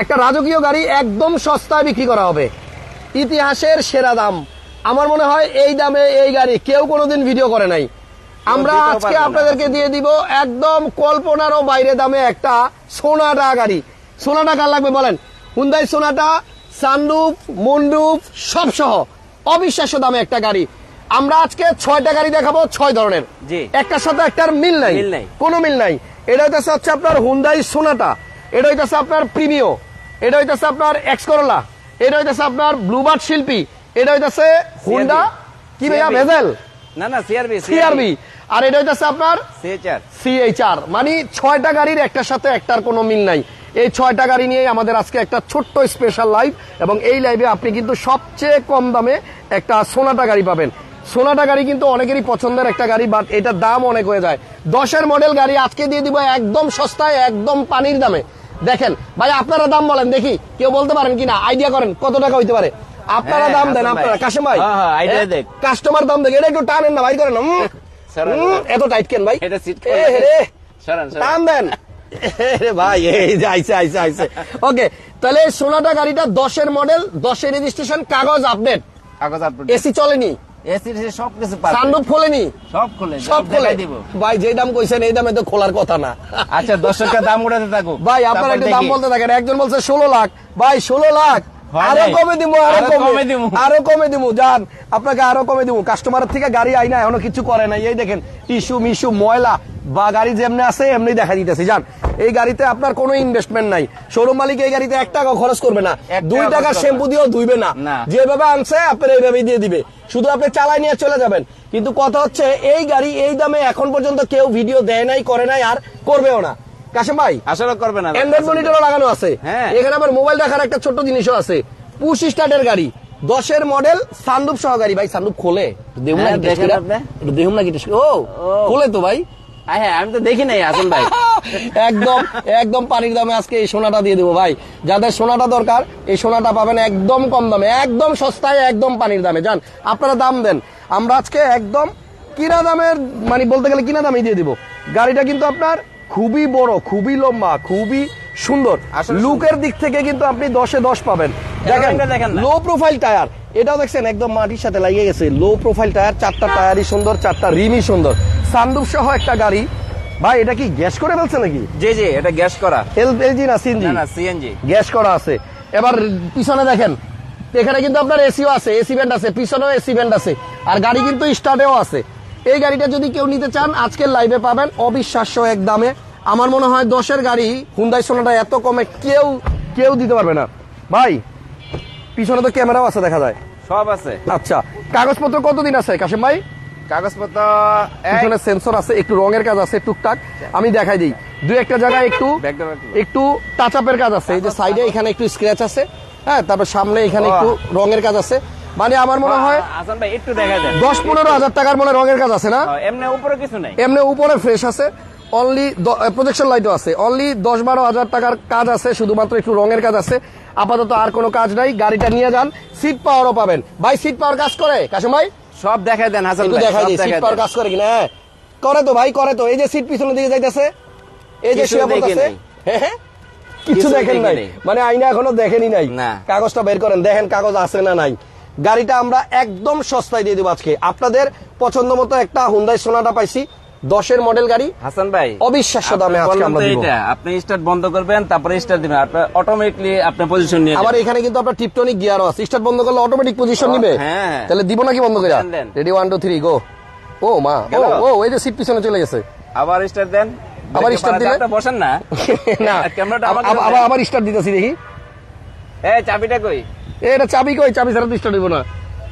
একটা রাজকীয় গাড়ি একদম সস্তায় বিক্রি করা হবে। ইতিহাসের সেরা দাম। আমার মনে হয় এই দামে এই গাড়ি কেউ কোনোদিন ভিডিও করে নাই। আমরা আজকে আপনাদেরকে দিয়ে দিব একদম কল্পনারও বাইরে দামে একটা সোনাটা গাড়ি। সোনাটা কার লাগবে বলেন? হুন্দাই সোনাটা সানরুফ মন্ডুপ সব সহ অবিশ্বাস্য দামে একটা গাড়ি। আমরা আজকে ছয়টা গাড়ি দেখাবো ছয় ধরনের। একটার সাথে একটার মিল নাই। মিল নাই। কোনো মিল নাই। এটা হইতেছে হচ্ছে আপনার হুন্দাই সোনাটা এটা হইতেছে আপনার প্রিমিও এটা হইতেছে আপনার এক্স করোলা এটা হইতেছে আপনার ব্লুবার্ড শিল্পী এটা হইতেছে হুন্ডা কি ভাইয়া ভেজেল না না সিআরবি সিআরবি আর এটা হইতেছে আপনার সিএচআর সিএইচআর মানে ছয়টা গাড়ির একটার সাথে একটার কোনো মিল নাই। এই ছয়টা গাড়ি নিয়ে আমাদের আজকে একটা ছোট্ট স্পেশাল লাইভ এবং এই লাইভে আপনি কিন্তু সবচেয়ে কম দামে একটা সোনাটা গাড়ি পাবেন। সোনাটা গাড়ি কিন্তু অনেকেরই পছন্দের একটা গাড়ি বাট এটার দাম অনেক হয়ে যায়। দশের মডেল গাড়ি আজকে দিয়ে দিব একদম সস্তায় একদম পানির দামে। দেখেন ভাই আপনারা দাম বলেন দেখি কেউ বলতে পারেন কিনা আইডিয়া করেন কত টাকা হইতে পারে। আপনারা হ্যাঁ, দাম দেন আপনারা কাশেম ভাই। হ্যাঁ, হ্যাঁ, দেখ। কাস্টমার দাম দেখ এটা একটু টানেন না ভাই করেন। এত টাইট কেন ভাই? টান দেন। ভাই এই যে আইছে আইছে আইছে। ওকে তাহলে সোনাটা গাড়িটা দশের মডেল দশের রেজিস্ট্রেশন কাগজ আপডেট কাগজ আপলোড এসি চলেনি। এসি সব কিছু সানরুফ খোলেনি সব খুলে সব খোলে দিব। ভাই যে দাম কইছেন এই দামে তো খোলার কথা না। আচ্ছা দর্শকটা দাম উঠাতে থাকো ভাই আপনারা তারপর দাম বলতে থাকেন। একজন বলছে ষোলো লাখ। ভাই ষোলো লাখ। আরও কমে দিব আরও আরও কমে। কমে আরও কমে দিব যান। আপনাকে আরও কমে দিব কাস্টমারের থেকে গাড়ি আই না এখনও কিছু করে নাই। এই দেখেন টিস্যু মিশু ময়লা বা গাড়ি যেমনি আছে এমনি দেখা দিতেছি যান। এই গাড়িতে আপনার কোনো ইনভেস্টমেন্ট নাই। শোরুম মালিক এই গাড়িতে এক টাকা খরচ করবে না। দুই টাকা শ্যাম্পু দিয়েও ধুইবে না। না। যেভাবে আনছে আপনার এইভাবেই দিয়ে দিবে। শুধু আপনি চালাই নিয়ে চলে যাবেন। কিন্তু কথা হচ্ছে এই গাড়ি এই দামে এখন পর্যন্ত কেউ ভিডিও দেয় নাই করে নাই আর করবেও না। কাশেম ভাই আসলে করবে না। অ্যান্ড্রয়েড মনিটরও লাগানো আছে। হ্যাঁ। এখানে আবার মোবাইল রাখার একটা ছোট জিনিসও আছে। পুশ স্টার্টের গাড়ি। দশের মডেল সানরূপ সহ গাড়ি। ভাই সানরূপ খোলে। দেহুম না হ্যাঁ, কি ও। খোলে তো ভাই। হ্যাঁ হ্যাঁ আমি তো দেখি নাই আসল ভাই। একদম একদম পানির দামে আজকে এই সোনাটা দিয়ে দেবো ভাই। যাদের সোনাটা দরকার এই সোনাটা পাবেন একদম কম দামে একদম সস্তায় একদম পানির দামে। যান আপনারা দাম দেন। আমরা আজকে একদম কিনা দামের মানে বলতে গেলে কিনা দামে দিয়ে দিব। গাড়িটা কিন্তু আপনার খুবই বড় খুবই লম্বা খুবই সুন্দর। আসলে লুকের দিক থেকে কিন্তু আপনি দশে দশ পাবেন। দেখেন দেখেন লো প্রোফাইল টায়ার এটাও দেখছেন একদম মাটির সাথে লাগিয়ে গেছে। লো প্রোফাইল টায়ার চারটা টায়ারই সুন্দর চারটা রিমই সুন্দর। সানরুফ সহ একটা গাড়ি। ভাই এটা কি গ্যাস করে ফেলছে নাকি? জি জি এটা গ্যাস করা। এলপিজি না সিএনজি না সিএনজি গ্যাস করা আছে। এবার পিছনে দেখেন এখানে কিন্তু আপনার এসিও আছে এসি ব্যান্ড আছে পিছনেও এসি ব্যান্ড আছে আর গাড়ি কিন্তু স্টার্টেও আছে। এই গাড়িটা যদি কেউ নিতে চান আজকের লাইভে পাবেন অবিশ্বাস্য এক দামে। আমার মনে হয় দশের গাড়ি হুন্দাই সোনাটা এত কমে কেউ কেউ দিতে পারবে না। ভাই পিছনে তো ক্যামেরাও আছে দেখা যায়। সব আছে। আচ্ছা কাগজপত্র কতদিন আছে কাশিম ভাই? কাগজপত্র পিছনে সেন্সর আছে একটু রঙের কাজ আছে টুকটাক। আমি দেখাই দিই। দুই একটা জায়গায় একটু একটু। একটু টাচ আপের কাজ আছে এই যে সাইডে এখানে একটু স্ক্র্যাচ আছে। হ্যাঁ তারপর সামনে এখানে একটু রঙের কাজ আছে। মানে আমার মনে হয় একটু দেখা দেন দশ পনেরো হাজার টাকার মনে রঙের কাজ আছে না? হ্যাঁ, এমনি উপরে কিছু নাই। এমনি উপরে ফ্রেশ আছে। অনলি প্রজেকশন লাইটও আছে। অনলি দশ বারো হাজার টাকার কাজ আছে শুধুমাত্র একটু রঙের কাজ আছে। আপাতত আর কোনো কাজ নাই গাড়িটা নিয়ে যান সিট পাওয়ারও পাবেন। ভাই সিট পাওয়ার কাজ করে? কাশিম ভাই? সব দেখাই দেন হাসান ভাই দেখাই সিট পাওয়ার কাজ করে কিনা? হ্যাঁ। করে তো ভাই করে তো। এই যে সিট পিছনের দিকে যাইতেছে এই যে শুয়ে পড়তেছে হ্যাঁ, হ্যাঁ। কিছু দেখেন নাই। নাই। মানে আইনা এখনও দেখেনি নাই। কাগজটা বের করেন দেখেন কাগজ আছে না নাই। গাড়িটা আমরা একদম সস্তায় দিয়ে দেবো আজকে। আপনাদের পছন্দ মতো একটা হুন্দাই সোনাটা পাইছি। দশের মডেল গাড়ি। হাসান ভাই অবিশ্বাস্য দামে আপনি আজকে আমরা দিব। আপনি স্টার্ট বন্ধ করবেন তারপরে স্টার্ট দিবেন। আপনার অটোমেটিকলি আপনার পজিশন নিয়ে আবার। এখানে কিন্তু আপনার টিপটনিক গিয়ারও আছে। স্টার্ট বন্ধ করলে অটোমেটিক পজিশন নিবে। হ্যাঁ। তাহলে দিব নাকি বন্ধ করে। Ready one two three go ও মা। ও ও এই যে সিট পিছনে চলে গেছে। আবার স্টার্ট দেন। আবার পালাতে দিলে? আপনি বসেন না। না। ক্যামেরাটা আবার আবার- আবার স্টার্ট দিতেছি দেখি। এই চাবিটা কই? এটা চাবি কই? চাবি ছাড়া তো স্টার্ট দিব না।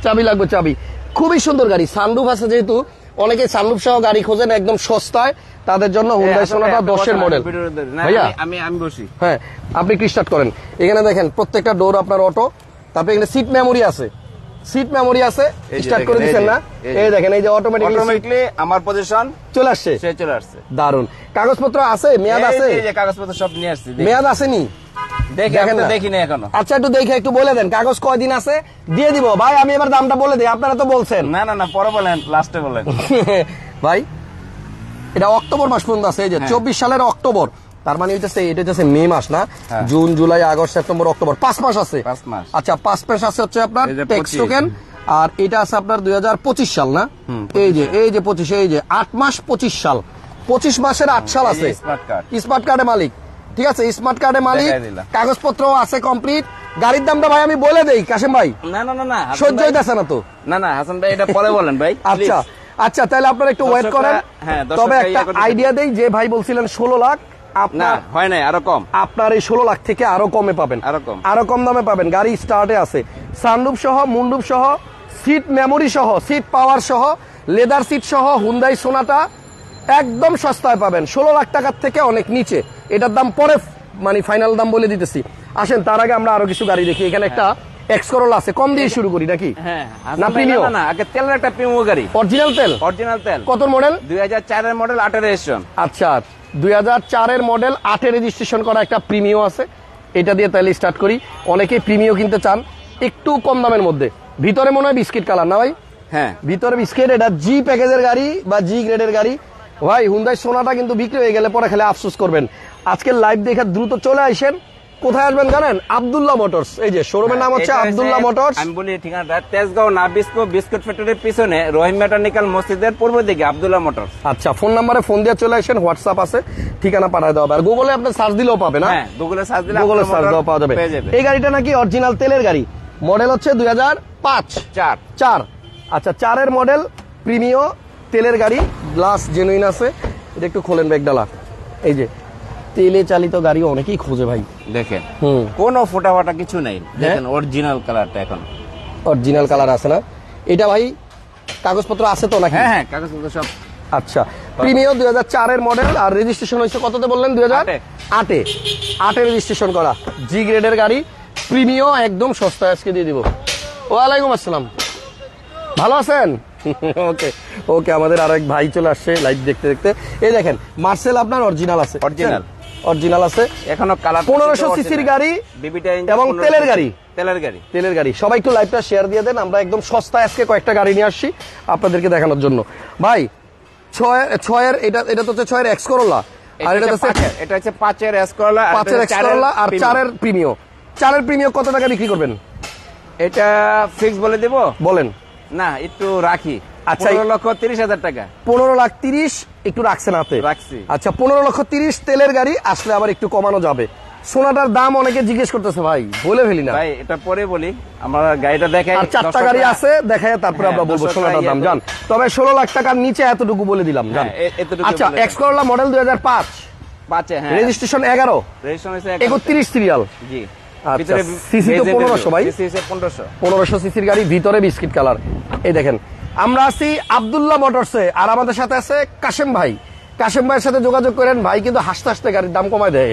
চাবি লাগবে চাবি। খুবই সুন্দর গাড়ি। সানরুফ আছে যেহেতু অনেকে সানরুফ সহ গাড়ি খোঁজেন একদম সস্তায়। তাদের জন্য হুন্ডাই সোনাটা দশের মডেল ভাইয়া? আমি- আমি বসি। হ্যাঁ আপনি একটু স্টার্ট করেন। এখানে দেখেন প্রত্যেকটা ডোর আপনার অটো তারপরে এখানে সিট মেমোরি আছে। সিট মেমোরি আছে স্টার্ট করে দিচ্ছেন না? এই দেখেন এই যে অটোমেটিক অটোমেটিকলি আমার পজিশন চলে আসছে? সে চলে আসছে। দারুণ কাগজপত্র আছে? মেয়াদ আছে? এই যে কাগজপত্র সব নিয়ে আসছি মেয়াদ আসেনি? দেখি আমি দেখেন তো না। দেখিনি এখনও। আচ্ছা একটু দেখে একটু বলে দেন কাগজ কয়দিন আছে? দিয়ে দিব। ভাই আমি এবার দামটা বলে দিই আপনারা তো বলছেন। না না না পরে বলেন লাস্টে বলেন। ভাই এটা অক্টোবর মাস পর্যন্ত আছে এই যে। চব্বিশ সালের অক্টোবর। তার মানে হইতেছে এটা হচ্ছে মে মাস না। June July August September October. পাঁচ মাস আছে। আচ্ছা পাঁচ মাস আছে হচ্ছে আপনার ট্যাক্স টোকেন আর এটা আছে আপনার দুই হাজার পঁচিশ সাল না? এই যে এই যে পঁচিশ এই যে আট মাস পঁচিশ সাল। পঁচিশ মাসের আট সাল আছে। স্মার্ট কার্ডের মালিক? ঠিক আছে স্মার্ট কার্ডের মালিক কাগজপত্র আছে কমপ্লিট গাড়ির দামটা ভাই আমি বলে দেই কাশেম ভাই। না না না না সহ্য হইতেছে না তো। না না হাসান ভাই এটা পরে বলেন ভাই আচ্ছা আচ্ছা তাহলে আপনারা একটু ওয়েট করেন। হ্যাঁ, তবে একটা আইডিয়া দেই যে ভাই বলছিলেন ষোলো লাখ না আপনার হয় নাই আরও কম। আপনার এই ষোলো লাখ থেকে আরও কমে পাবেন। আরও কম। আরও কম দামে পাবেন। গাড়ি স্টার্টে আছে। সানরুপ সহ মুন্ডুপ সহ সিট মেমোরি সহ সিট পাওয়ার সহ লেদার সিট সহ হুন্দাই সোনাটা একদম সস্তায় পাবেন। ষোলো লাখ টাকার থেকে অনেক নিচে। এটার দাম পরে মানে ফাইনাল দাম বলে দিতেছি। আসেন তার আগে আমরা আরও কিছু গাড়ি দেখি। এখানে একটা এক্স করোলা আছে। কম দিয়ে শুরু করি নাকি? হ্যাঁ না ভাই, না না আগে তেলের একটা গাড়ি। অরিজিনাল তেল? অরিজিনাল তেল। কত মডেল দুই হাজার চারের মডেল রেজিস্ট্রেশন আচ্ছা মডেল রেজিস্ট্রেশন করা একটা প্রিমিও আছে। এটা দিয়ে তাহলে স্টার্ট করি। অনেকেই প্রিমিও কিনতে চান একটু কম দামের মধ্যে। ভিতরে মনে হয় বিস্কিট কালার না ভাই? হ্যাঁ। ভিতরে বিস্কিট এটা জি প্যাকেজের গাড়ি বা জি গ্রেডের গাড়ি। ভাই হুন্দাই সোনাটা কিন্তু বিক্রি হয়ে গেলে পরে খেলে আফসোস করবেন। আজকে লাইভ দেখে দ্রুত চলে আসেন। কোথায় আসবেন জানেন? আবদুল্লাহ মোটরস এই যে শোরুমের নাম হচ্ছে এটা আবদুল্লাহ মোটরস আমি বলি ঠিকানাটা তেজগাঁও নাবিস্কো বিস্কুট ফ্যাক্টরির পিছনে রহিম মেটানিক্যাল মসজিদের পূর্ব দিকে আব্দুল্লাহ মোটর আচ্ছা ফোন নাম্বারে ফোন দিয়ে চলে আসেন হোয়াটসঅ্যাপ আছে ঠিকানা পাঠায় দেওয়া হবে। আর গুগলে আপনার সার্চ দিলেও পাবে না হ্যাঁ গুগলে সার্চ দিলে গুগলে সার্চ দেওয়া পাওয়া যাবে। এই গাড়িটা নাকি অরিজিনাল তেলের গাড়ি। মডেল হচ্ছে দুই হাজার পাঁচ। চার। চার। আচ্ছা চারের মডেল প্রিমিও তেলের গাড়ি গ্লাস জেনুইন আছে এটা একটু খোলেন ব্যাগডালা এই যে তেলে চালিত গাড়ি অনেকেই খোঁজে ভাই। দেখেন হুম। কোনো ফোটা ফাটা কিছু নেই। দেখেন অরিজিনাল কালারটা এখন। অরিজিনাল কালার আছে না? এটা ভাই কাগজপত্র আছে তো নাকি? হ্যাঁ হ্যাঁ কাগজপত্র সব। আচ্ছা প্রিমিও দুই হাজার চারের মডেল আর রেজিস্ট্রেশন হয়েছে কততে বললেন? দুই হাজার আটে। আটে। রেজিস্ট্রেশন করা। জি গ্রেডের গাড়ি প্রিমিও একদম সস্তায় আজকে দিয়ে দিব। ওয়ালাইকুম আসসালাম। ভালো আছেন? ওকে ওকে আমাদের আরেক ভাই চলে আসছে লাইভ দেখতে দেখতে। এই দেখেন মার্সেল আপনার অরিজিনাল আছে। অরিজিনাল অরিজিনাল আছে। এখনও কালার 1500 সিসির গাড়ি বিবিটা এবং তেলের গাড়ি। তেলের গাড়ি। তেলের গাড়ি। সবাই একটু লাইভটা শেয়ার দিয়ে দেন আমরা একদম সস্তায় আজকে কয়েকটা গাড়ি নিয়ে আসছি আপনাদেরকে দেখানোর জন্য। ভাই ছয় ছয়ের এটা এটা তো হচ্ছে ছয়ের এক্স করোলা আর এটা হচ্ছে এটা হচ্ছে পাঁচের এসকোলা পাঁচের এক্স করোলা আর চারের প্রিমিও চারের প্রিমিও কত টাকা বিক্রি করবেন? এটা ফিক্স বলে দিব? বলেন। না একটু রাখি। আচ্ছা, লক্ষ তিরিশ হাজার টাকা। পনেরো লাখ তিরিশ একটু রাখছেন হাতে? রাখছি। আচ্ছা পনেরো লক্ষ তিরিশ তেলের গাড়ি আসলে আবার একটু কমানো যাবে। সোনাটার দাম অনেকে জিজ্ঞেস করতেছে ভাই বলে ফেলি না। ভাই এটা পরে বলি। আমরা গাড়িটা দেখাই আর চারটা গাড়ি আছে দেখায় তারপরে হ্যাঁ, আমরা বলব সোনাটার দাম। ইয়ে জান তবে ষোলো লাখ টাকার নিচে এতটুকু বলে দিলাম জান। হ্যাঁ, আচ্ছা এক্স করোলা মডেল দুই হাজার পাঁচ। পাঁচে হ্যাঁ। রেজিস্ট্রেশন এগারো। রেজিস্ট্রেশন একত্রিশ সিরিয়াল জি। ভিতরে CC তো 1500 ভাই। সিসি হচ্ছে পনেরোশো। পনেরোশো সিসির গাড়ি ভিতরে বিস্কিট কালার। এই দেখেন আমরা আছি আবদুল্লাহ মোটরসে আর আমাদের সাথে আছে কাশেম ভাই। কাশেম ভাইয়ের সাথে যোগাযোগ করেন ভাই কিন্তু হাসতে হাসতে গাড়ির দাম কমায় দেয়।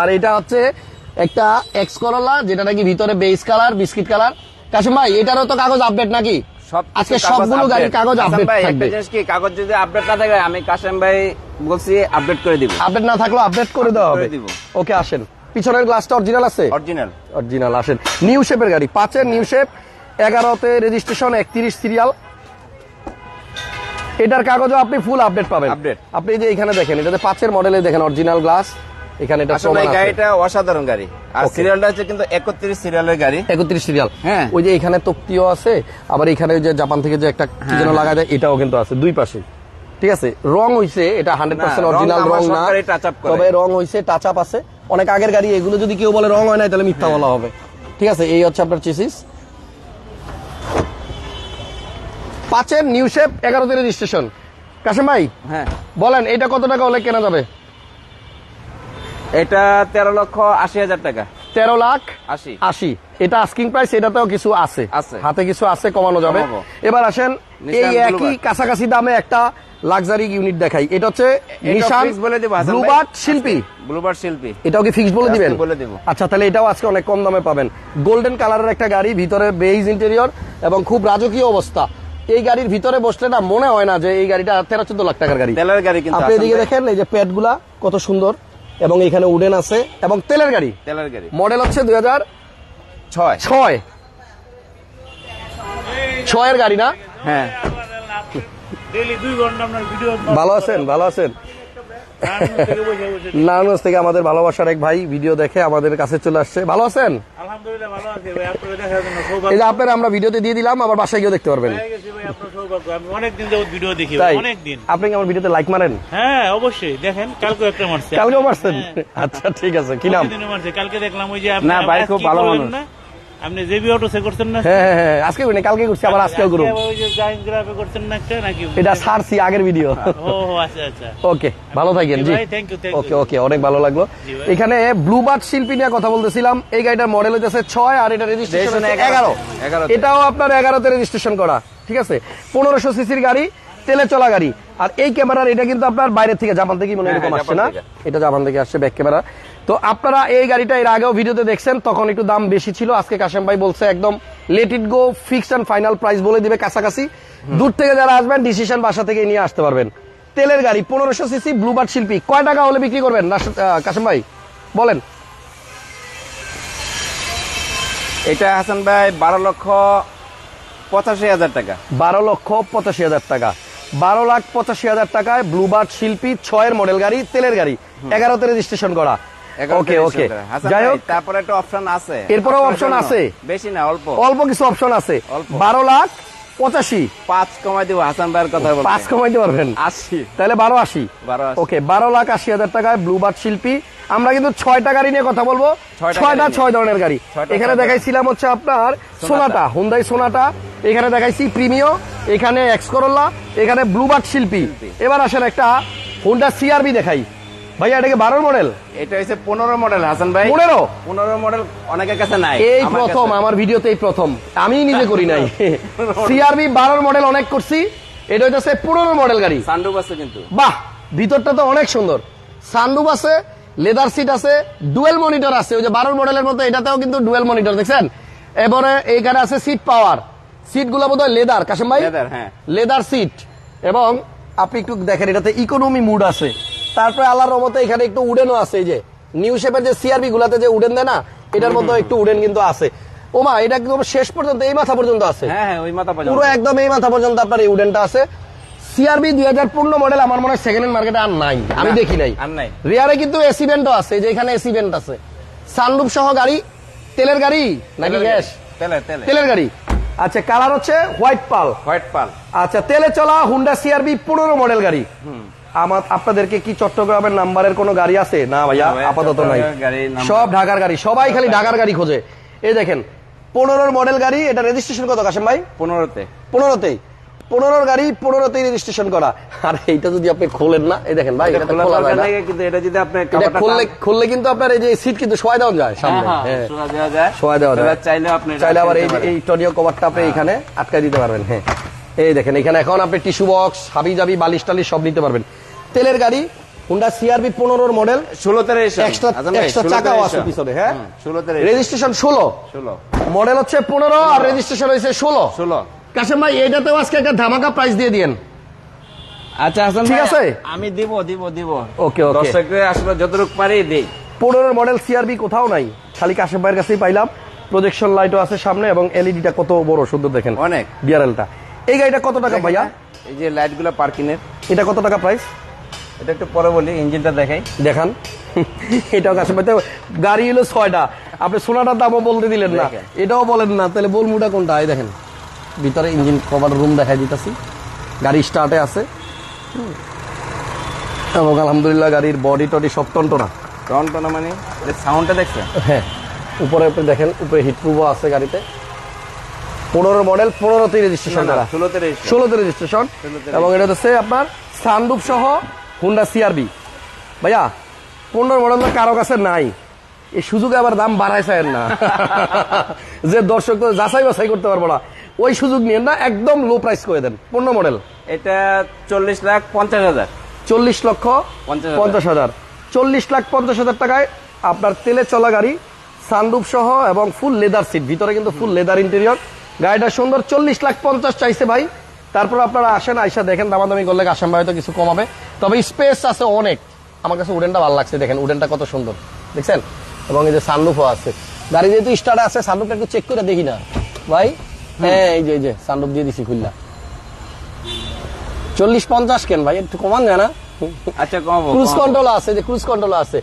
আর এটা হচ্ছে একটা এক্স করলা যেটা নাকি ভিতরে base colour biscuit colour Kashem ভাই এটারও তো কাগজ আপডেট নাকি? আজকে সবগুলো গাড়ির কাগজ আপডেট থাকবে। কি কাগজ যদি আপডেট না থাকে আমি কাশেম ভাই বলছি আপডেট করে দিব। আপডেট না থাকলেও আপডেট করে দেওয়া হবে। ওকে আসেন। পিছনের গ্লাসটা অরিজিনাল আছে? অরিজিনাল অরিজিনাল আসেন। নিউ শেপের গাড়ি পাঁচের নিউ শেপ এগারোতে রেজিস্ট্রেশন একত্রিশ সিরিয়াল এটার কাগজও আপনি ফুল আপডেট পাবেন। Update। আপনি যে এখানে দেখেন এটাতে পাঁচের মডেলে দেখেন অরিজিনাল গ্লাস এখানে এটা আসলে গাড়িটা অসাধারণ গাড়ি। আর সিরিয়ালটা হচ্ছে কিন্তু একত্রিশ সিরিয়ালের গাড়ি। একত্রিশ সিরিয়াল হ্যাঁ। ওই যে এখানে তক্তিও আছে আবার এখানে ওই যে জাপান থেকে যে একটা কি যেন লাগা যায় এটাও কিন্তু আছে দুই পাশে। ঠিক আছে? রং হইছে এটা হান্ড্রেড পার্সেন্ট রং অরিজিনাল আমার রং না। তবে রং হইছে টাচ আপ আছে। অনেক আগের গাড়ি এগুলো যদি কেউ বলে রং হয় না তাহলে মিথ্যা বলা হবে। ঠিক আছে? এই হচ্ছে আপনার চেসিস পাঁচের নিউ শেপ এগারোতে রেজিস্ট্রেশন কাশেম ভাই হ্যাঁ। বলেন এটা কত টাকা হলে কেনা যাবে? এটা তেরো লক্ষ আশি হাজার টাকা। তেরো লাখ আশি। আশি। এটা আস্কিং প্রাইস এটাতেও কিছু আছে। আছে। হাতে কিছু আছে কমানো যাবে। এবার আসেন এই একই কাছাকাছি দামে একটা লাক্সারি ইউনিট দেখাই। এটা হচ্ছে নিশান বলে দেবো। ব্লুবার্ড শিল্পী। ব্লুবার শিল্পী। এটাও কি ফিক্স বলে দিবেন? বলে দেবো। আচ্ছা তাহলে এটাও আজকে অনেক কম দামে পাবেন। গোল্ডেন কালারের একটা গাড়ি ভিতরে বেইজ ইন্টেরিয়র এবং খুব রাজকীয় অবস্থা। এই গাড়ির ভিতরে বসলে না মনে হয় না যে এই গাড়িটা তেরো চোদ্দ লাখ টাকার গাড়ি। গাড়ি কিন্তু আপনি এদিকে দেখেন এই যে প্যাডগুলা কত সুন্দর। এবং এখানে উডেন আছে এবং তেলের গাড়ি। তেলের গাড়ি। মডেল হচ্ছে দুই হাজার ছয়। ছয়। ছয়ের গাড়ি না? ভিডিও ভালো আছেন ভালো আছেন। নারায়ণগঞ্জ থেকে আমাদের ভালোবাসার এক ভাই ভিডিও দেখে আমাদের কাছে চলে আসছে। ভালো আছেন? এই যে আপনার আমরা ভিডিওতে দিয়ে দিলাম আবার বাসায় গিয়ে দেখতে পারবেন। হয়ে আপনি কি আমার ভিডিওতে লাইক মারেন? হ্যাঁ অবশ্যই। দেখেন কালকে একটা মারছে। কালকেও মারছেন? আচ্ছা ঠিক আছে। কি নাম? কালকে দেখলাম ওই যে না, ভাই খুব ভালো মানুষ। আপনি জেবি অটো সে করছেন না? হ্যাঁ হ্যাঁ হ্যাঁ আজকে করিনি কালকে করছি আবার আজকেও আবার ওই যে জাহিন গ্রাফে করছেন না একটা নাকি? এটা সারছি আগের ভিডিও ও আচ্ছা আচ্ছা। ওকে ভালো থাকেন জি you, thank ওকে ওকে অনেক ভালো লাগল। এখানে ব্লুবার্ড শিল্পী নিয়ে কথা বলতেছিলাম। এই গাড়িটার মডেল হইতেছে ছয় আর এটা রেজিস্ট্রেশন Registration এগারো। এগারো। এটাও আপনার এগারোতে রেজিস্ট্রেশন করা ঠিক আছে? পনেরোশো সিসির গাড়ি তেলে চলা গাড়ি। আর এই ক্যামেরার এটা কিন্তু আপনার বাইরে থেকে জাপান থেকে মনে হয় হ্যাঁ, এরকম হ্যাঁ, আসছে না? এটা জাপান থেকে আসছে ব্যাক ক্যামেরা তো আপনারা এই গাড়িটা এর আগেও ভিডিওতে দেখছেন তখন একটু দাম বেশি ছিল। আজকে কাশেম ভাই বলছে একদম let it go fixed and final price বলে দিবে কাছাকাছি। দূর থেকে যারা আসবেন ডিসিশন বাসা থেকে নিয়ে আসতে পারবেন। তেলের গাড়ি পনেরোশো সিসি ব্লুবার্ড শিল্পী। কয় টাকা হলে বিক্রি করবেন? কাশেম ভাই বলেন। এটা হাসান ভাই বারো লক্ষ পঁচাশি হাজার টাকা। বারো লক্ষ পঁচাশি হাজার টাকা। বারো লাখ পঁচাশি হাজার টাকায় ব্লুবার্ড শিল্পী ছয়ের মডেল গাড়ি তেলের গাড়ি। এগারোতে রেজিস্ট্রেশন করা। ওকে ওকে যাই হোক। তারপরে একটা অপশন আছে। এরপরেও আপনার আছে? বেশি না অল্প। অল্প কিছু অপশন আছে। বারো লাখ পঁচাশি। পাঁচ কমাই দিব হাসান ভাইয়ের কথা পাঁচ কমাইতে পারবেন। আশি। তাহলে বারো আশি। বারো ওকে বারো লাখ আশি হাজার টাকায় শিল্পী। আমরা কিন্তু ছয়টা গাড়ি নিয়ে কথা বলব। ছয়টা ছয় ধরনের গাড়ি। এখানে দেখাইছিলাম হচ্ছে আপনার সোনাটা হুন্দাই সোনাটা এখানে দেখাইছি প্রিমিও এখানে এক্স করোলা এখানে ব্লুবার্ড শিল্পী। এবার আসেন একটা হুন্ডা সিআরবি দেখাই। ভাইয়া এটাকে বারোর মডেল এটা হচ্ছে পনেরো মডেল হাসান ভাই। পনেরো? পনেরো মডেল অনেকের কাছে নাই এই প্রথম আমার ভিডিওতে এই প্রথম। আমি নিজে করি নাই। সিআরবি বারোর মডেল অনেক করছি। এটা হইতেছে পনেরো মডেল গাড়ি। সানরুফ আছে কিন্তু। বাহ ভিতরটা তো অনেক সুন্দর। সানরুফ আছে লেদার সিট আছে ডুয়েল মনিটর আছে। ওই যে বারোর মডেলের মতো এটাতেও কিন্তু ডুয়েল মনিটর দেখছেন? এবারে এইখানে আছে সিট পাওয়ার সিটগুলো বোধ হয় লেদার কাশেম ভাই? হ্যাঁ। লেদার সিট এবং আপনি একটু দেখেন এটাতে ইকোনমি মুড আছে তারপরে আল্লাহর রহমতে এখানে একটু উডেনও আছে এই যে নিউ শেপের যে সিআরবি গুলাতে যে উডেন দেয় না এটার মধ্যে একটু উডেন কিন্তু আছে। ওমা এটা একদম শেষ পর্যন্ত এই মাথা পর্যন্ত আছে। হ্যাঁ হ্যাঁ ওই মাথা পর্যন্ত। পুরো একদম এই মাথা পর্যন্ত আপনার এই উডেনটা আছে। সিআরবি দুই হাজার পনেরো মডেল আমার মনে হয় সেকেন্ড হ্যান্ড মার্কেটে আর নাই আমি দেখি নাই। আর নাই। রিয়ারে কিন্তু এসি ভেন্টও আছে যে এখানে এসি ভেন্ট আছে। সানরুফ সহ গাড়ি তেলের গাড়ি নাকি তেলের গ্যাস গাড়ি। তেলে তেলে। তেলের গাড়ি। আচ্ছা কালার হচ্ছে হোয়াইট পাল হোয়াইট পাল আচ্ছা তেলে চলা হুন্ডা সিআরবি পনেরো মডেল গাড়ি। আমার আপনাদেরকে কি চট্টগ্রামের নাম্বারের কোনো গাড়ি আছে? না ভাইয়া আপাতত নাই। সব ঢাকার গাড়ি সবাই খালি ঢাকার গাড়ি খোঁজে। এই দেখেন পনেরোর মডেল গাড়ি এটা রেজিস্ট্রেশন কত কাশেম ভাই? পনেরোতে। পনেরোতেই। পনেরোর গাড়ি পনেরোতেই রেজিস্ট্রেশন করা। আর এইটা যদি আপনি খোলেন না এই দেখেন ভাই এটা এটা খোলা খোলা যায় না। কিন্তু এটা যদি আপনি খুললে খুললে কিন্তু আপনার এই যে সিট কিন্তু শোয়া দেওয়া যায় সামনে। হ্যাঁ, হ্যাঁ, হ্যাঁ। শোয়া দেওয়া যায়। শোয়া দেওয়া যায়। চাইলে আপনি চাইলে আবার এই এই টনিও কভারটা আপনি এখানে আটকাই দিতে পারবেন হ্যাঁ। এই দেখেন এখানে এখন আপনি টিস্যু বক্স হাবি জাবি বালিশ টালিশ সব নিতে পারবেন। তেলের গাড়ি হুন্ডা সিআরবি পনেরোর মডেল ষোলোতে রেজিস্ট্রেশন এক্সট্রা এক্সট্রা চাকাও আছে পিছনে হ্যাঁ? ষোলোতে রেজিস্ট্রেশন। ষোলো। ষোলো। মডেল হচ্ছে পনেরো আর রেজিস্ট্রেশন হয়েছে ষোলো। ষোলো। কাশেম ভাই এটাতেও আজকে একটা ধামাকা প্রাইস দিয়ে দিয়েন। আচ্ছা হাসান ঠিক আছে? আমি দিব দিব দিব। ওকে, ওকে। দর্শককে আসলে যতটুকু পারি দিই। পনেরোর মডেল সিআরবি কোথাও নাই। খালি কাশেম ভাইয়ের কাছেই পাইলাম। প্রজেকশন লাইটও আছে সামনে এবং এলইডিটা কত বড় সুন্দর দেখেন। অনেক। ডিআরএলটা এই গাড়িটা কত টাকা ভাইয়া? এই যে লাইটগুলো পার্কিং এর। এটা কত টাকা প্রাইস এটা একটু পরে বলি ইঞ্জিনটা দেখাই। দেখান। এটাও কাছে গাড়ি হলো ছয়টা। আপনি সোনাটার দামও বলতে দিলেন না। এটাও বলেন না। তাহলে বলমুটা কোনটা? এই দেখেন। ভিতরে ইঞ্জিন কভার রুম দেখাই দিতেছি। গাড়ি স্টার্টে আছে। এবং আলহামদুলিল্লাহ গাড়ির বডি টডি সব টনটনা। টনটো না মানে সাউন্ডটা দেখছেন? হ্যাঁ। উপরে আপনি দেখেন উপরে হিটপ্রুফও আছে গাড়িতে। পনেরো মডেল পনেরোতে রেজিস্ট্রেশন করা। ষোলোতে রেজিস্ট্রেশন এবং এটা হচ্ছে আপনার সানরুফ সহ হুন্ডা সিআরবি ভাইয়া পনেরো মডেল কারও কাছে নাই। এই সুযোগে আবার দাম বাড়ায় চায় না। যে দর্শক তো যাচাই বাছাই করতে পারব না। ওই সুযোগ নিয়ে না একদম লো প্রাইস করে দেন পনেরো মডেল এটা চল্লিশ লাখ পঞ্চাশ হাজার। চল্লিশ লক্ষ পঞ্চাশ হাজার। চল্লিশ লাখ পঞ্চাশ হাজার টাকায় আপনার তেলে চলা গাড়ি সানরুফ সহ এবং ফুল লেদার সিট ভিতরে কিন্তু ফুল লেদার ইন্টেরিয়র গাড়িটা সুন্দর চল্লিশ লাখ পঞ্চাশ চাইছে ভাই। তারপর আপনারা আসেন আইসা দেখেন দামাদামি করলে আসাম ভাই হয়তো কিছু কমাবে। তবে স্পেস আছে অনেক। আমার কাছে উডেনটা ভালো লাগছে দেখেন উডেনটা কত সুন্দর। দেখছেন? এবং এই যে সানরুফও আছে। গাড়ি যেহেতু স্টার্ট আছে সানরুফটা একটু চেক করে দেখি না। ভাই? হ্যাঁ এই যে এই যে সানরুফ দিয়ে দিছি খুললা। চল্লিশ পঞ্চাশ কেন ভাই? একটু কমান যায় না? আচ্ছা কমাবো ক্রুজ কন্ট্রোল আছে যে ক্রুজ কন্ট্রোল আছে।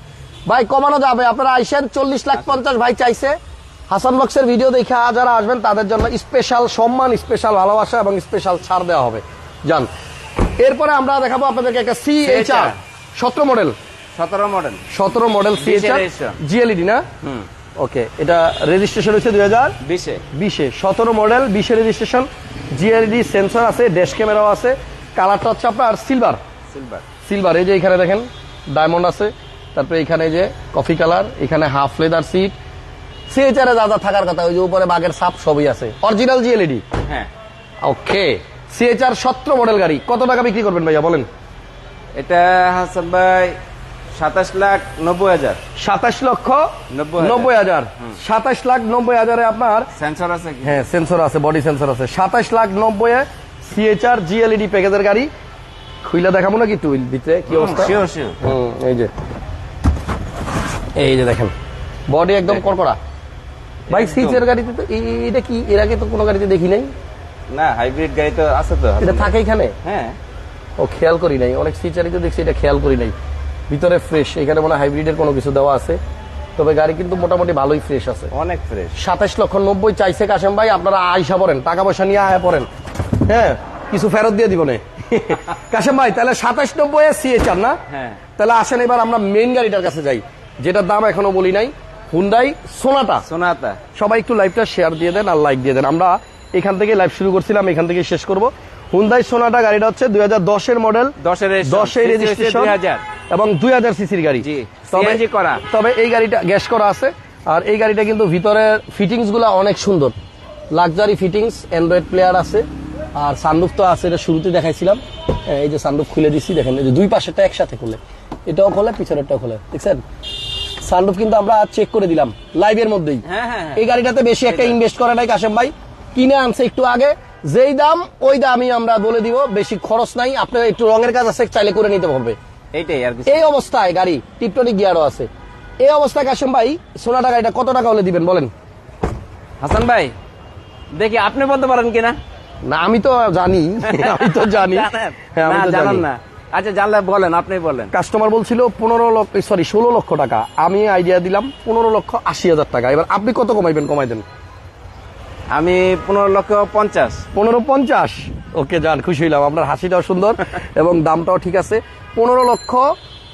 ভাই কমানো যাবে। আপনারা আইসেন চল্লিশ লাখ পঞ্চাশ ভাই চাইছে। হাসান বক্সের ভিডিও দেখে যারা আসবেন তাদের জন্য স্পেশাল সম্মান স্পেশাল ভালোবাসা এবং স্পেশাল ছাড় দেওয়া হবে। যান। এরপরে আমরা দেখাবো আপনাদেরকে একটা সি এইচ আর সতেরো মডেল সতেরো মডেল সতেরো model C H R G LED না? হুম। ওকে এটা রেজিস্ট্রেশন হচ্ছে দুই হাজার বিশে। বিশে। সতেরো মডেল বিশে রেজিস্ট্রেশন জিএলইডি সেন্সর আছে ড্যাশ ক্যামেরাও আছে। কালারটা হচ্ছে আপনার সিলভার সিলভার সিলভার এই যে এখানে দেখেন ডায়মন্ড আছে। তারপরে এখানে যে কফি কালার এখানে half leather seat C H R যা যা থাকার কথা ওই যে উপরে বাঘের সাপ সবই আছে। অরিজিনাল জিএলইডি হ্যাঁ। ওকে সিএচআর সতেরো মডেল গাড়ি। কত টাকা বিক্রি করবেন ভাইয়া বলেন? এটা হাসান ভাই সাতাশ লাখ নব্বই হাজার। সাতাশ লক্ষ নব্বই হাজার। সাতাশ লাখ নব্বই হাজারে আপনার সেন্সর আছে হ্যাঁ সেন্সর আছে বডি সেন্সর আছে। সাতাশ লাখ নব্বই সিএচআর জিএলইডি প্যাকেজের গাড়ি। খুইলা দেখাবো নাকি টুইল দিতে কি অবস্থা? এই যে। এই যে দেখেন। বডি একদম কড়কড়া। ভাই। সিচের গাড়িতে তো এটা কি? এর আগে তো কোনো গাড়িতে দেখি নাই। না হাইব্রিড গাড়ি তো আছে তো এটা থাকে এখানে? হ্যাঁ। ও খেয়াল করি নাই। অনেক সিচারই তো দেখছি এটা খেয়াল করি নাই। ভিতরে ফ্রেশ এখানে মনে হাইব্রিডের কোনো কিছু দেওয়া আছে। তবে গাড়ি কিন্তু মোটামুটি ভালোই ফ্রেশ আছে। অনেক ফ্রেশ সাতাশ লক্ষ নব্বই চাইছে কাশেম ভাই আপনারা আয়সা পড়েন টাকা পয়সা নিয়ে আয়া পড়েন। হ্যাঁ কিছু ফেরত দিয়ে দিব না। কাশেম ভাই তাহলে সাতাশ নব্বই সিএচার না? হ্যাঁ। তাহলে আসেন এবার আমরা মেইন গাড়িটার কাছে যাই। যেটার দাম এখনও বলি নাই। হুন্ডাই সোনাটা সোনাটা সবাই একটু লাইভটা শেয়ার দিয়ে দেন আর লাইক দিয়ে দেন। আমরা এখান থেকে লাইভ শুরু করছিলাম এখান থেকে শেষ করব। হুন্ডাই সোনাটা গাড়িটা হচ্ছে দুই হাজার দশের মডেল দশের রেজিস্ট্রেশন এবং দুই হাজার সিসির গাড়ি। তবে করা। তবে এই গাড়িটা গ্যাস করা আছে। আর এই গাড়িটা কিন্তু ভিতরের ফিটিংসগুলা অনেক সুন্দর। লাক্সারি ফিটিংস অ্যান্ড্রয়েড প্লেয়ার আছে আর সানরুফ তো আছে এটা শুরুতে দেখাইছিলাম। এই যে সানরুফ খুলে দিছি দেখেন এই যে দুই পাশেরটা একসাথে খুলে। এটাও খোলে পিছনেরটাও খোলে দেখছেন? সানরুফ কিন্তু আমরা চেক করে দিলাম লাইভের মধ্যেই। হ্যাঁ, হ্যাঁ, হ্যাঁ। এই গাড়িটাতে বেশি একটা ইনভেস্ট করে নাই কাশেম ভাই। কিনে আনছে একটু আগে। যেই দাম ওই দামই আমরা বলে দিব। বেশি খরচ নাই। আপনার একটু রঙের কাজ আছে চাইলে করে নিতে হবে এইটাই আর এই অবস্থায় গাড়ি টিপটনিক গিয়ারও আছে। এই অবস্থায় কাশেম ভাই সোনাটা গাড়িটা কত টাকা হলে দিবেন বলেন? হাসান ভাই দেখি আপনি বলতে পারেন কিনা? না আমি তো জানি। আমি তো জানি। জানেন? হ্যাঁ তো জানান জানি না। আচ্ছা জানলে বলেন আপনি বলেন। কাস্টমার বলছিল পনেরো লক্ষ সরি ষোলো লক্ষ টাকা। আমি আইডিয়া দিলাম পনেরো লক্ষ আশি হাজার টাকা। এবার আপনি কত কমাইবেন কমাই দেন। আমি পনেরো লক্ষ পঞ্চাশ। পনেরো পঞ্চাশ। ওকে যান খুশি হইলাম। আপনার হাসিটাও সুন্দর এবং দামটাও ঠিক আছে। পনেরো লক্ষ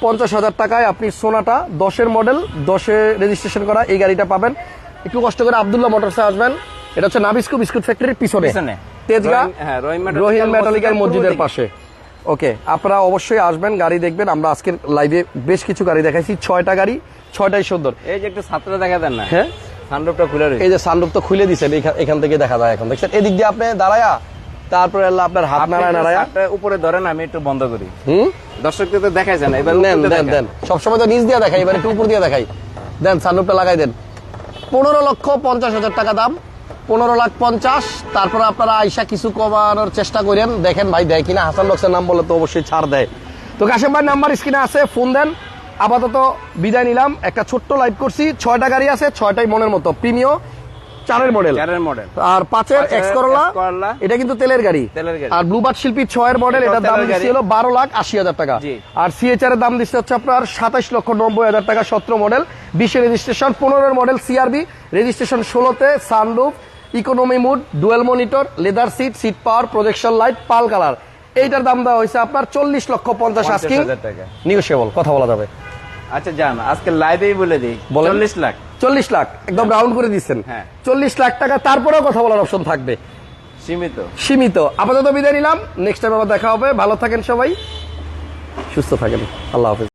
পঞ্চাশ হাজার টাকায় আপনি সোনাটা দশের মডেল দশে রেজিস্ট্রেশন করা এই গাড়িটা পাবেন। একটু কষ্ট করে আবদুল্লাহ মোটরসে আসবেন। এটা হচ্ছে নাবিস্কু বিস্কুট ফ্যাক্টরির পিছনে। তেজগা রহিম- হ্যাঁ, মেটালিক্যাল মসজিদের মসজিদের পাশে। ওকে আপনারা অবশ্যই আসবেন গাড়ি দেখবেন। আমরা আজকের লাইভে বেশ কিছু গাড়ি দেখাইছি। ছয়টা গাড়ি ছয়টাই সুন্দর। এই যে একটু ছাত্র দেখা দেন না। হ্যাঁ? খুলে এই যে তো খুলে দিছেন এখান থেকে দেখা যায় এখন। দেখছেন? এদিক দিয়ে আপনি দাঁড়ায়া তারপরে আল্লাহ আপনার হাত নাড়ায় নাড়ায়া। উপরে ধরেন আমি একটু বন্ধ করি। হুম? দর্শকদের তো এবার দেন দেন দেন। সবসময় তো নিচ দিয়ে দেখাই এবার একটু উপর দিয়ে দেখাই। দেন লাগাই দেন। পনেরো লক্ষ পঞ্চাশ হাজার টাকা দাম। পনেরো লাখ পঞ্চাশ। তারপরে আপনারা আইসা কিছু কমানোর চেষ্টা করেন। দেখেন ভাই দেয় কিনা? হাসান বক্সের নাম বলে তো অবশ্যই ছাড় দেয়। তো কাশেম ভাই নাম্বার স্ক্রিনে আছে ফোন দেন। আপাতত বিদায় নিলাম। একটা ছোট্ট লাইভ করছি। ছয়টা গাড়ি আছে ছয়টাই মনের মতো। প্রিমিয় চারের মডেল চারের মডেল আর পাঁচের এক্স করলা এটা কিন্তু তেলের গাড়ি। আর ব্লুবার্ড শিল্পী ছয়ের মডেল এটার দাম তেলের দিচ্ছে হলো বারো লাখ আশি হাজার টাকা। আর সিএচআর এর দাম দিচ্ছে হচ্ছে আপনার সাতাশ লক্ষ নব্বই হাজার টাকা সতেরো মডেল বিশে রেজিস্ট্রেশন পনেরোর model C R V registration ষোলোতে sunroof economy mode dual monitor leather seat seat power projection light pearl colour এইটার দাম দেওয়া হয়েছে আপনার চল্লিশ লক্ষ পঞ্চাশ আস্কিং 50,000 টাকা। নিউসেবল কথা বলা যাবে। আচ্ছা যান আজকে লাইভেই বলে দিই। চল্লিশ লাখ। চল্লিশ লাখ একদম রাউন্ড করে দিচ্ছেন। হ্যাঁ। চল্লিশ লাখ টাকা তারপরেও কথা বলার অপশন থাকবে। সীমিত। সীমিত। আপাতত বিদায় নিলাম। নেক্সট টাইম আবার দেখা হবে। ভালো থাকেন সবাই। সুস্থ থাকেন। আল্লাহ হাফিজ।